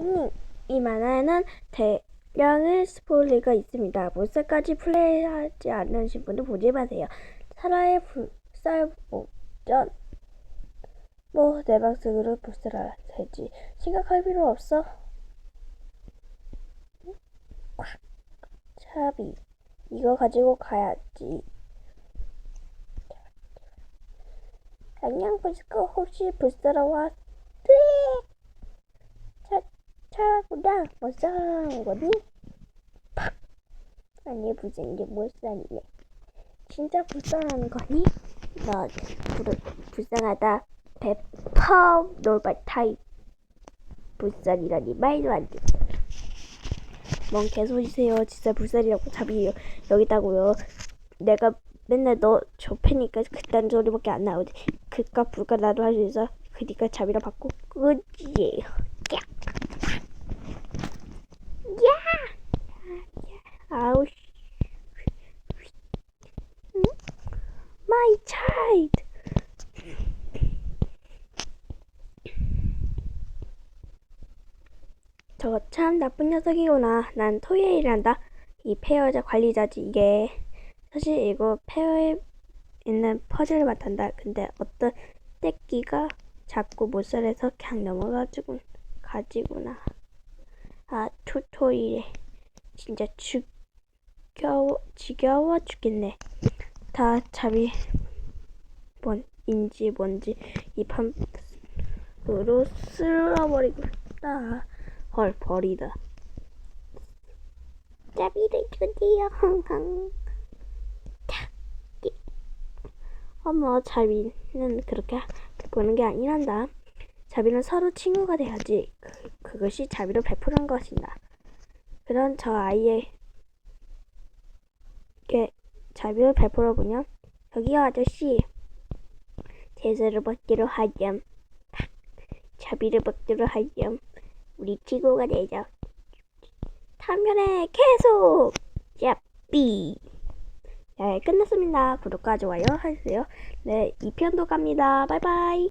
잉! 이 만화에는 대량의 스포일러가 있습니다. 몰살까지 플레이하지 않으신 분은 보지 마세요. 사라의 불살 목전 뭐 내 방식으로 불살아 되지. 심각할 필요 없어. 차비 이거 가지고 가야지. 안녕 부스코 혹시 왔? 네. 차 차구나 못 사는 거니? 팍 아니 무슨 게 못사네 진짜 불쌍한 거니? 너 불, 불쌍하다 배퍼 놀발 타입 불쌍이라니 말도 안 돼. 뭔 개소리세요 진짜 불쌍이라고 잡이 여기 있다고요 내가 맨날 너 좁히니까 그딴 소리밖에 안 나오지 그깟 불가 나도 할 수 있어 그니까 잡이라 받고! 야! 아우? My child 저거 참 나쁜 녀석이구나 난 토요일이란다 이 페어자 관리자지 이게 사실 이거 페어에 있는 퍼즐을 맡았다. 근데 어떤 떼끼가 자꾸 못살에서 그냥 넘어가지고 가지구나. 아 투토이래. 진짜 죽 여워 지겨워 죽겠네. 다 잡이 뭔인지 뭔지 이 판으로 쓸어버리고 싶다. 헐 버리다. 잡이를 주세요. 어머, 자비는 그렇게 보는 게 아니란다. 자비는 서로 친구가 돼야지. 그, 그것이 자비로 베푸는 것이다. 그런 저 아이에 게 자비를 베풀어 보면 저기요 아저씨 제사를 받기로 하렴. 자비를 받기로 하렴. 우리 친구가 되자. 탐면에 계속 야삐. 네, 끝났습니다. 구독과 좋아요 해주세요. 네, 2편도 갑니다. 바이바이.